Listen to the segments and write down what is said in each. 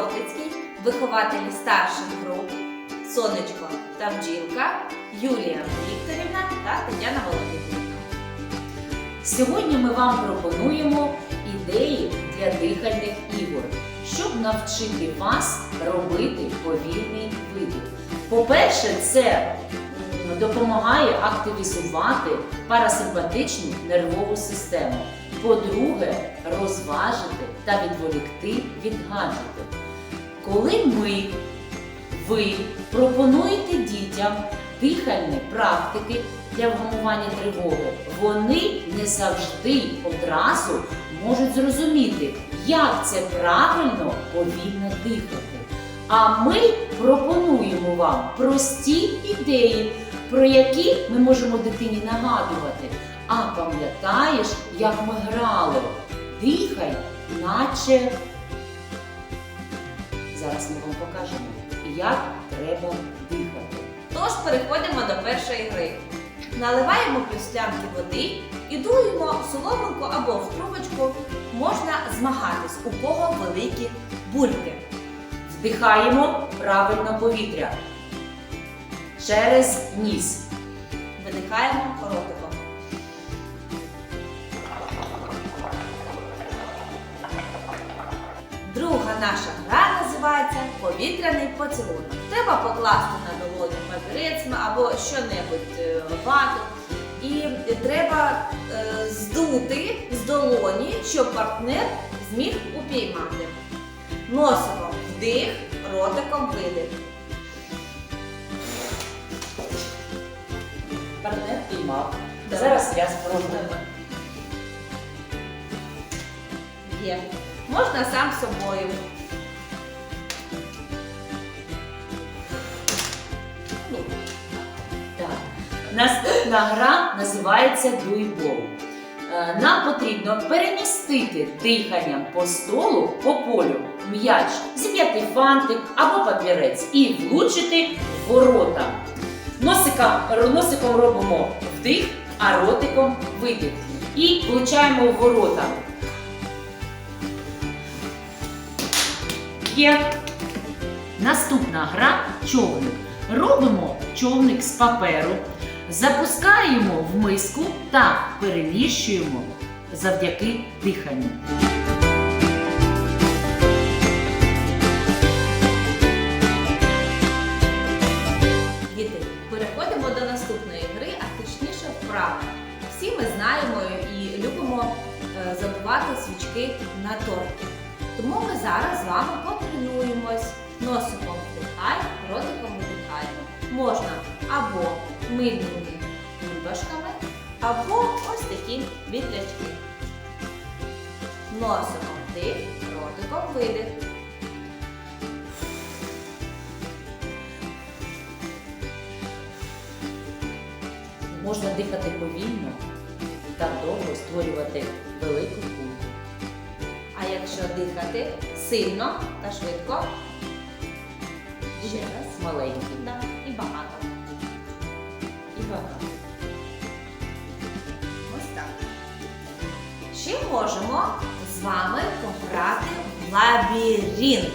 Центр розвитку дитини Хортицький, вихователі старших груп Сонечко та бджілка Юлія Вікторівна та Тетяна Володимирівна. Сьогодні ми вам пропонуємо ідеї для дихальних ігор, щоб навчити вас робити повільний видих. По-перше, це допомагає активізувати парасимпатичну нервову систему. По-друге, розважити та відволікти від гаджетів. Коли ми, ви пропонуєте дітям дихальні практики для вгамування тривоги, вони не завжди одразу можуть зрозуміти, як це правильно повільно дихати. А ми пропонуємо вам прості ідеї, про які ми можемо дитині нагадувати. А пам'ятаєш, як ми грали? Дихай, наче. Зараз ми вам покажемо, як треба дихати. Тож переходимо до першої гри. Наливаємо півсклянки води і дуємо в соломинку або в трубочку. Можна змагатись, у кого великі бульки. Вдихаємо правильно повітря через ніс. Видихаємо ротиком. Друга наша гра називається повітряний поцілунок. Треба покласти на долоні папірець або що-небудь е, вату. І треба е, здути з долоні, щоб партнер зміг упіймати. Носиком вдих, ротиком видих. Партнер піймав. Давай. Зараз я спробую. Є. Можна сам собою. Наступна гра називається дуйбол. Е, Нам потрібно перемістити диханням по столу по полю м'яч, зім'яти фантик або папірець і влучити в ворота. Носиком, носиком робимо вдих, а ротиком видих. І влучаємо в ворота. Є. Наступна гра човник. Робимо човник з паперу, запускаємо в миску та переміщуємо завдяки диханню. Діти, переходимо до наступної гри, а точніше вправи. Всі ми знаємо і любимо е, задувати свічки на торті. Тому ми зараз з вами потренуємось. Носиком вдихаємо, ротиком видихаємо. Можна або мильними бульбашками, або ось такі вітрячки. Носиком вдих, ротиком видих. Можна дихати повільно та довго створювати велику кульку. А якщо дихати сильно та швидко, ще раз. Маленький і багато. І. Ось так. Ще можемо з вами пограти в лабіринт.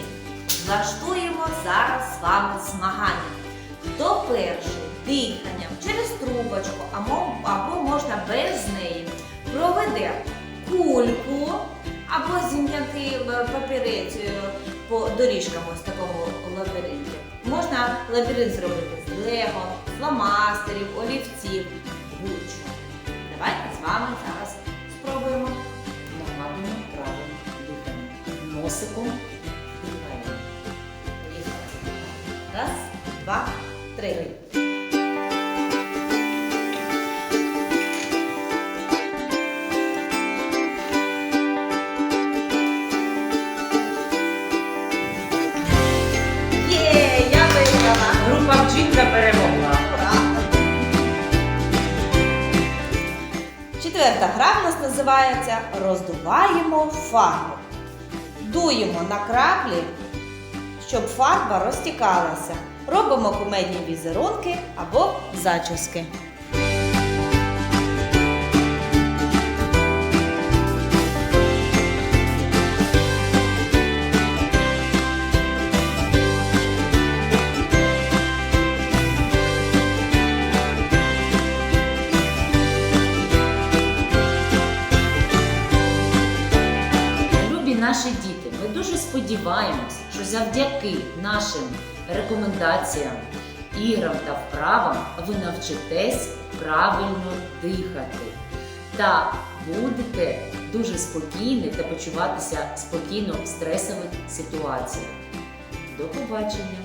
Влаштуємо зараз з вами змагання. Хто перший диханням через трубочку, або, можна без неї, проведе кульку або зім'яти папірець е, по доріжкам ось такого лабіринту. Можна лабіринт зробити з лего, фломастерів, олівців, будь-що. Давайте з вами зараз спробуємо. Нагадуємо правим дихання. Носиком вдихаємо. Раз, два, три. Четверта гра в нас називається Роздуваємо фарбу. Дуємо на краплі, щоб фарба розтікалася. Робимо кумедні візерунки або зачіски. Сподіваємось, що завдяки нашим рекомендаціям, іграм та вправам ви навчитесь правильно дихати та будете дуже спокійні та почуватися спокійно в стресових ситуаціях. До побачення!